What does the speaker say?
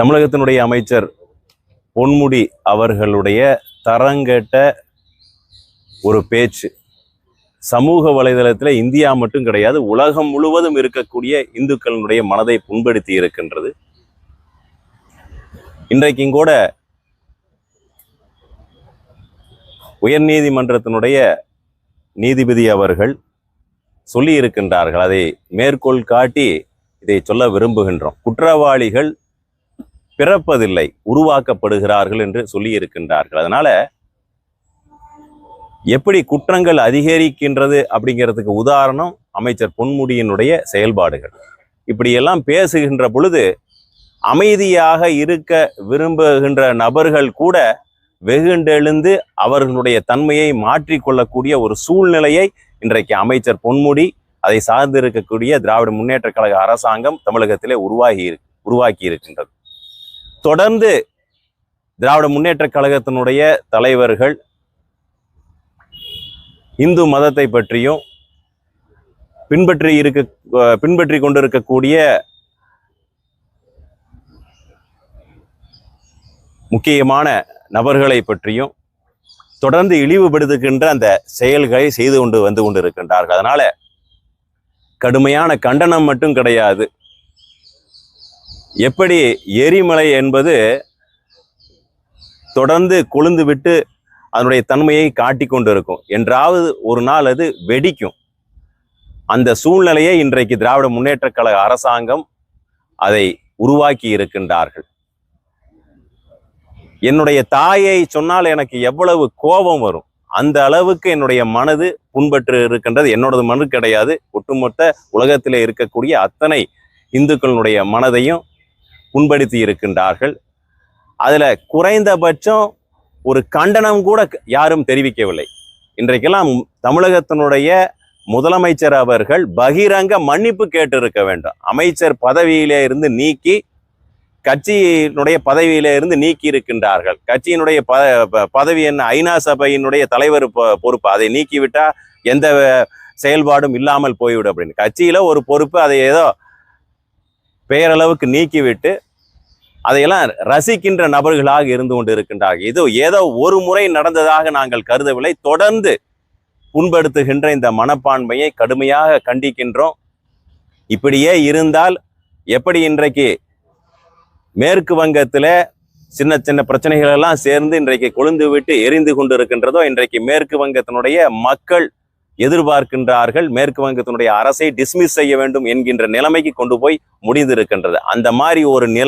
தமிழகத்தினுடைய அமைச்சர் பொன்முடி அவர்களுடைய தரங்கேட்ட ஒரு பேச்சு. சமூக வலைதளத்தில் இந்தியா மட்டும் கிடையாது உலகம் முழுவதும் இருக்கக்கூடிய இந்துக்களினுடைய மனதை புண்படுத்தி இருக்கின்றது. இன்றைக்கும் கூட உயர்நீதிமன்றத்தினுடைய நீதிபதி அவர்கள் சொல்லி இருக்கின்றார்கள் அதை மேற்கோள் காட்டி இதை சொல்ல விரும்புகின்றோம். குற்றவாளிகள் பிறப்பதில்லை உருவாக்கப்படுகிறார்கள் என்று சொல்லி இருக்கின்றார்கள் அதனால எப்படி குற்றங்கள் அதிகரிக்கின்றது அப்படிங்கிறதுக்கு உதாரணம் அமைச்சர் பொன்முடியினுடைய செயல்பாடுகள். இப்படியெல்லாம் பேசுகின்ற பொழுது அமைதியாக இருக்க விரும்புகின்ற நபர்கள் கூட வெகுண்டெழுந்து அவர்களுடைய தன்மையை மாற்றிக்கொள்ளக்கூடிய ஒரு சூழ்நிலையை இன்றைக்கு அமைச்சர் பொன்முடி அதை சார்ந்திருக்கக்கூடிய திராவிட முன்னேற்ற கழக அரசாங்கம் தமிழகத்திலே உருவாகி உருவாக்கி இருக்கின்றது. தொடர்ந்து திராவிட முன்னேற்ற கழகத்தினுடைய தலைவர்கள் இந்து மதத்தை பற்றியும் பின்பற்றி இருக்க பின்பற்றி கொண்டிருக்கக்கூடிய முக்கியமான நபர்களை பற்றியும் தொடர்ந்து இழிவுபடுத்துகின்ற அந்த செயல்களை செய்து கொண்டு வந்து கொண்டிருக்கின்றார்கள். அதனால கடுமையான கண்டனம் மட்டும் கிடையாது. எப்படி எரிமலை என்பது தொடர்ந்து கொழுந்து விட்டு அதனுடைய தன்மையை காட்டிக் கொண்டிருக்கும். என்றாவது ஒரு நாள் அது வெடிக்கும். அந்த சூழ்நிலையை இன்றைக்கு திராவிட முன்னேற்ற கழக அரசாங்கம் அதை உருவாக்கி இருக்கின்றார்கள். என்னுடைய தாயை சொன்னால் எனக்கு எவ்வளவு கோபம் வரும். அந்த அளவுக்கு என்னுடைய மனது புண்பற்று இருக்கின்றது. என்னோடது மனு கிடையாது. ஒட்டுமொத்த உலகத்திலே இருக்கக்கூடிய அத்தனை இந்துக்களுடைய மனதையும் புண்படுத்தி இருக்கின்றார்கள். அதில் குறைந்தபட்சம் ஒரு கண்டனம் கூட யாரும் தெரிவிக்கவில்லை. இன்றைக்கெல்லாம் தமிழகத்தினுடைய முதலமைச்சர் அவர்கள் பகிரங்க மன்னிப்பு கேட்டிருக்க வேண்டும். அமைச்சர் பதவியிலே இருந்து நீக்கி கட்சியினுடைய பதவியிலே இருந்து நீக்கி இருக்கின்றார்கள். கட்சியினுடைய ப ப- பதவி என்ன? ஐநா சபையினுடைய தலைவர் பொ- பொறுப்பு. அதை நீக்கிவிட்டால் எந்த செயல்பாடும் இல்லாமல் போய்விடும் அப்படின்னு. கட்சியில் ஒரு பொறுப்பு அதை ஏதோ பெயரளவுக்கு நீக்கிவிட்டு அதையெல்லாம் ரசிக்கின்ற நபர்களாக இருந்து கொண்டு இருக்கின்றார்கள் இது ஏதோ ஒரு முறை நடந்ததாக நாங்கள் கருதவில்லை. தொடர்ந்து புண்படுத்துகின்ற இந்த மனப்பான்மையை கடுமையாக கண்டிக்கின்றோம். இப்படியே இருந்தால் எப்படி இன்றைக்கு மேற்கு வங்கத்தில் சின்ன சின்ன பிரச்சனைகள் எல்லாம் சேர்ந்து இன்றைக்கு கொழுந்து விட்டு எரிந்து கொண்டு இருக்கின்றதோ இன்றைக்கு மேற்கு வங்கத்தினுடைய மக்கள் எதிர்பார்க்கின்றார்கள். மேற்கு வங்கத்தினுடைய அரசை டிஸ்மிஸ் செய்ய வேண்டும் என்கின்ற நிலைமைக்கு கொண்டு போய் முடிந்திருக்கின்றது. அந்த மாதிரி ஒரு நிலை